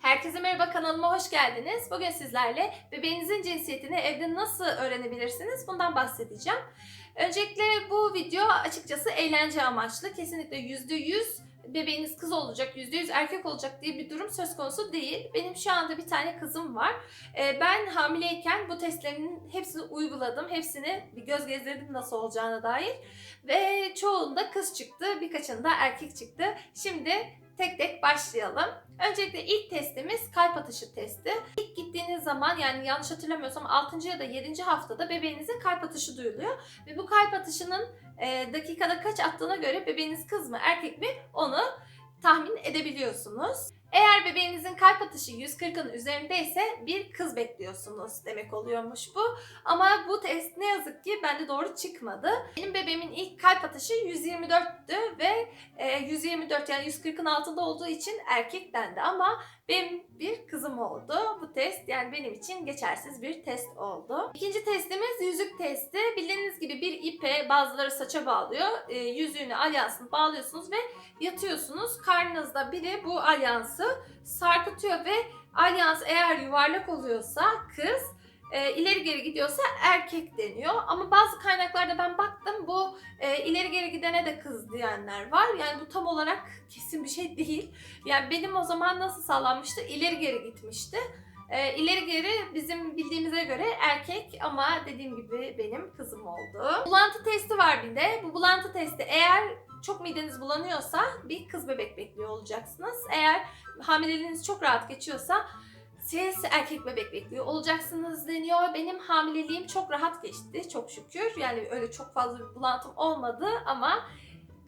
Herkese merhaba kanalıma hoş geldiniz. Bugün sizlerle bebeğinizin cinsiyetini evde nasıl öğrenebilirsiniz bundan bahsedeceğim. Öncelikle bu video açıkçası eğlence amaçlı. Kesinlikle %100 bebeğiniz kız olacak, %100 erkek olacak diye bir durum söz konusu değil. Benim şu anda bir tane kızım var. Ee, Ben hamileyken bu testlerin hepsini uyguladım. Hepsini bir göz gezdirdim nasıl olacağına dair. Ve çoğunda kız çıktı, birkaçında erkek çıktı. Şimdi tek tek başlayalım. Öncelikle ilk testimiz kalp atışı testi. İlk gittiğiniz zaman yani yanlış hatırlamıyorsam 6. ya da 7. haftada bebeğinizin kalp atışı duyuluyor. Ve bu kalp atışının e, dakikada kaç attığına göre bebeğiniz kız mı erkek mi onu tahmin edebiliyorsunuz. Eğer bebeğinizin kalp atışı 140'ın üzerindeyse bir kız bekliyorsunuz demek oluyormuş bu. Ama bu test ne yazık ki bende doğru çıkmadı. Benim bebeğimin ilk kalp atışı 124'tü ve e, 124 yani 140'ın altında olduğu için erkek dendi ama benim bir kızım oldu. Test yani benim için geçersiz bir test oldu. İkinci testimiz yüzük testi. Bildiğiniz gibi bir ipe bazıları saça bağlıyor. E, yüzüğünü, alyansını bağlıyorsunuz ve yatıyorsunuz. Karnınızda biri bu alyansı sarkıtıyor ve alyans eğer yuvarlak oluyorsa kız, e, ileri geri gidiyorsa erkek deniyor. Ama bazı kaynaklarda ben baktım bu e, ileri geri gidene de kız diyenler var. Yani bu tam olarak kesin bir şey değil. Yani benim o zaman nasıl sağlanmıştı? İleri geri gitmişti. E, ileri geri bizim bildiğimize göre erkek ama dediğim gibi benim kızım oldu. Bulantı testi var bir de. Bu bulantı testi eğer çok mideniz bulanıyorsa bir kız bebek bekliyor olacaksınız. Eğer hamileliğiniz çok rahat geçiyorsa siz erkek bebek bekliyor olacaksınız deniyor. Benim hamileliğim çok rahat geçti çok şükür. Yani öyle çok fazla bir bulantım olmadı ama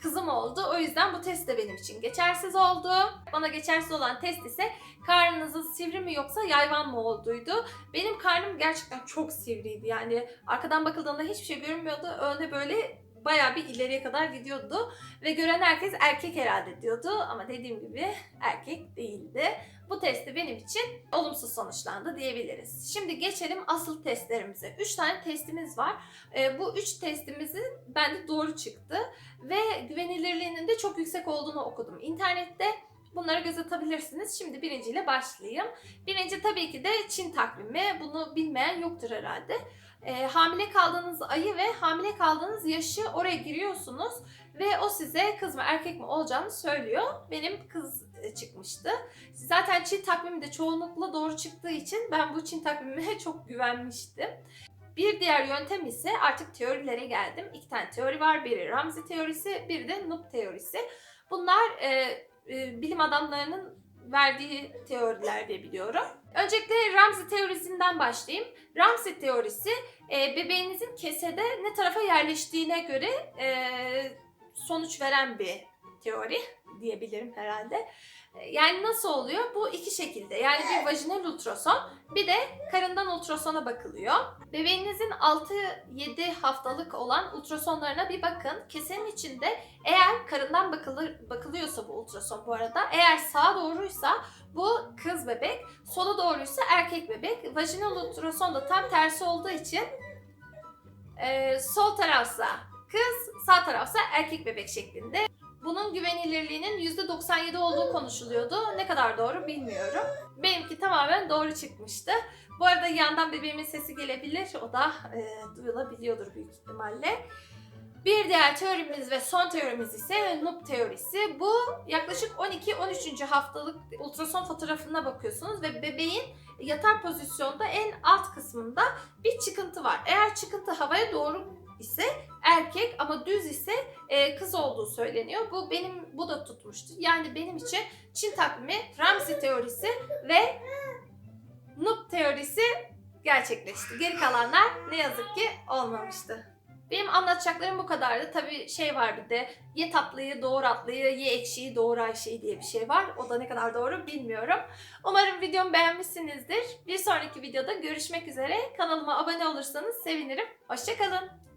kızım oldu. O yüzden bu test de benim için geçersiz oldu. Bana geçersiz olan test ise karnınızın sivri mi yoksa yayvan mı olduğuydu. Benim karnım gerçekten çok sivriydi. Yani arkadan bakıldığında hiçbir şey görünmüyordu. Öne böyle bayağı bir ileriye kadar gidiyordu. Ve gören herkes erkek herhalde diyordu. Ama dediğim gibi erkek değildi. Bu testi benim için olumsuz sonuçlandı diyebiliriz. Şimdi geçelim asıl testlerimize. 3 tane testimiz var. Ee, bu 3 testimizin bende doğru çıktı. Ve güvenilirliğinin de çok yüksek olduğunu okudum. İnternette bunlara göz atabilirsiniz. Şimdi birinciyle başlayayım. Birinci tabii ki de Çin takvimi. Bunu bilmeyen yoktur herhalde. Ee, hamile kaldığınız ayı ve hamile kaldığınız yaşı oraya giriyorsunuz ve o size kız mı erkek mi olacağını söylüyor. Benim kız e, çıkmıştı. Zaten Çin takvimi de çoğunlukla doğru çıktığı için ben bu Çin takvimine çok güvenmiştim. Bir diğer yöntem ise artık teorilere geldim. İki tane teori var. Biri Ramsey teorisi, biri de Noob teorisi. Bunlar e, e, bilim adamlarının verdiği teoriler diye biliyorum. Öncelikle Ramsey teorisinden başlayayım. Ramsey teorisi e, bebeğinizin kesede ne tarafa yerleştiğine göre e, sonuç veren bir teori diyebilirim herhalde. E, Yani nasıl oluyor? Bu iki şekilde. Yani bir vajinal ultrason, bir de karından ultrasona bakılıyor. Bebeğinizin 6-7 haftalık olan ultrasonlarına bir bakın. Kesenin içinde eğer karından bakılır, bakılıyorsa bu ultrason bu arada, eğer sağa doğruysa bu kız bebek, sola doğruysa erkek bebek. Vajinal ultrason da tam tersi olduğu için e, sol tarafsa kız, sağ tarafsa erkek bebek şeklinde. Bunun güvenilirliğinin %97 olduğu konuşuluyordu. Ne kadar doğru bilmiyorum. Benimki tamamen doğru çıkmıştı. Bu arada yandan bebeğimin sesi gelebilir. O da e, duyulabiliyordur büyük ihtimalle. Bir diğer teorimiz ve son teorimiz ise Noob teorisi. Bu yaklaşık 12-13. haftalık ultrason fotoğrafına bakıyorsunuz ve bebeğin yatar pozisyonda en alt kısmında bir çıkıntı var. Eğer çıkıntı havaya doğru ise erkek ama düz ise e, kız olduğu söyleniyor. Bu benim bu da tutmuştu. Yani benim için Çin takvimi, Ramsey teorisi ve Noob teorisi gerçekleşti. Geri kalanlar ne yazık ki olmamıştı. Benim anlatacaklarım bu kadardı. Tabii şey var bir de ye tatlıyı doğur atlıyı, ye ekşiyi doğur Ayşe'yi diye bir şey var. O da ne kadar doğru bilmiyorum. Umarım videomu beğenmişsinizdir. Bir sonraki videoda görüşmek üzere. Kanalıma abone olursanız sevinirim. Hoşçakalın.